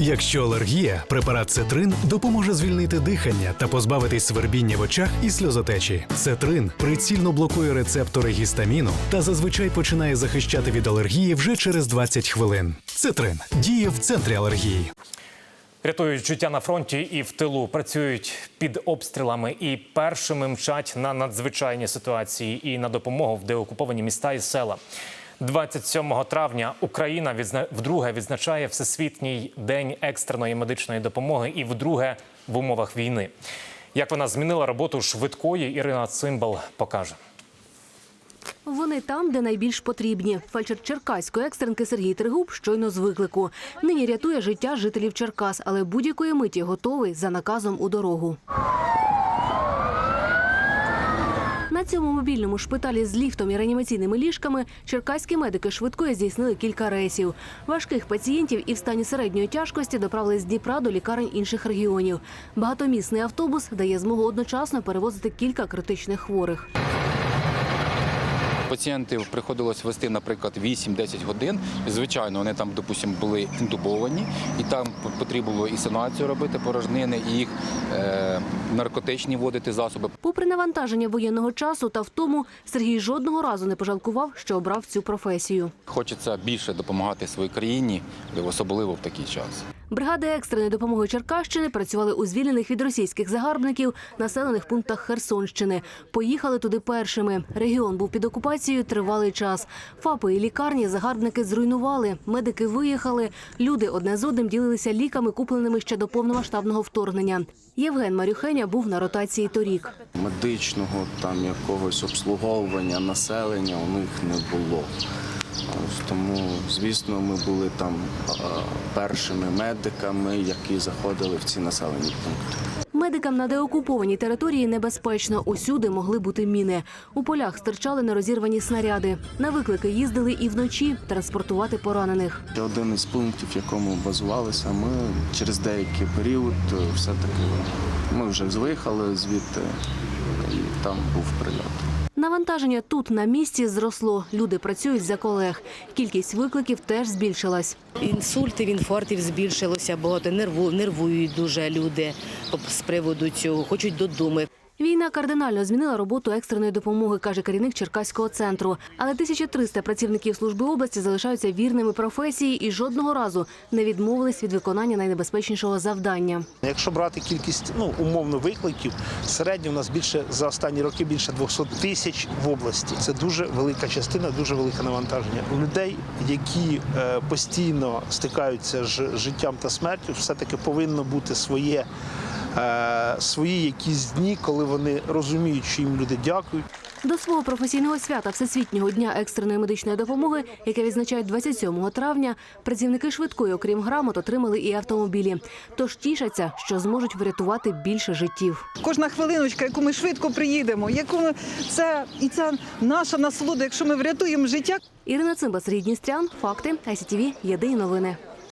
Якщо алергія, препарат Цетрин допоможе звільнити дихання та позбавитись свербіння в очах і сльозотечі. Цетрин прицільно блокує рецептори гістаміну та зазвичай починає захищати від алергії вже через 20 хвилин. Цетрин діє в центрі алергії. Рятують життя на фронті і в тилу, працюють під обстрілами і першими мчать на надзвичайні ситуації і на допомогу в деокуповані міста і села. 27 травня Україна відзна... вдруге відзначає Всесвітній день екстреної медичної допомоги і вдруге в умовах війни. Як вона змінила роботу швидкої, Ірина Цимбал покаже. Вони там, де найбільш потрібні. Фельдшер Черкаської екстренки Сергій Тригуб щойно з виклику. Нині рятує життя жителів Черкас, але будь-якої миті готовий за наказом у дорогу. Цьому мобільному шпиталі з ліфтом і реанімаційними ліжками черкаські медики швидкої здійснили кілька рейсів. Важких пацієнтів і в стані середньої тяжкості доправили з Дніпра до лікарень інших регіонів. Багатомісний автобус дає змогу одночасно перевозити кілька критичних хворих. Пацієнтів приходилось вести, наприклад, 8-10 годин. Звичайно, вони там, допустимо, були інтубовані, і там потрібно було і санацію робити порожнини, і їх е, наркотичні вводити засоби. Попри навантаження воєнного часу та втому, Сергій жодного разу не пожалкував, що обрав цю професію. Хочеться більше допомагати своїй країні, особливо в такий час. Бригади екстреної допомоги Черкащини працювали у звільнених від російських загарбників населених пунктах Херсонщини. Поїхали туди першими. Регіон був під окупацією тривалий час. ФАПи і лікарні загарбники зруйнували. Медики виїхали. Люди одне з одним ділилися ліками, купленими ще до повномасштабного вторгнення. Євген Марюхеня був на ротації торік. медичного там якогось обслуговування населення у них не було. Тому, звісно, ми були там першими медиками, які заходили в ці населені пункти. Медикам на деокупованій території небезпечно. Усюди могли бути міни. У полях стирчали нерозірвані снаряди. На виклики їздили і вночі транспортувати поранених. Це один із пунктів, в якому базувалися, ми через деякий період е, все-таки ми вже виїхали звідти, і там був прильот. Навантаження тут на місці зросло. Люди працюють за колег. Кількість викликів теж збільшилась. Інсультів, інфарктів збільшилося багато, нерву, нервують дуже люди з приводу цього, хочуть додому. Війна кардинально змінила роботу екстреної допомоги, каже керівник Черкаського центру. Але 1300 працівників служби області залишаються вірними професії і жодного разу не відмовились від виконання найнебезпечнішого завдання. Якщо брати кількість ну умовно викликів, середньо у нас більше за останні роки більше 200 тисяч в області. Це дуже велика частина, дуже велике навантаження. У людей, які е, постійно стикаються з життям та смертю, все таки повинно бути своє. Е, Свої якісь дні, коли вони розуміють, що їм люди дякують. До свого професійного свята Всесвітнього дня екстреної медичної допомоги, яке відзначають 27 травня, працівники швидкої, окрім грамот, отримали і автомобілі. Тож тішаться, що зможуть врятувати більше життів. Кожна хвилиночка, яку ми швидко приїдемо, яку ми це і це наша насолода, якщо ми врятуємо життя. Ірина Цимба, Сергій Дністрян, факти, ICTV, єдині новини.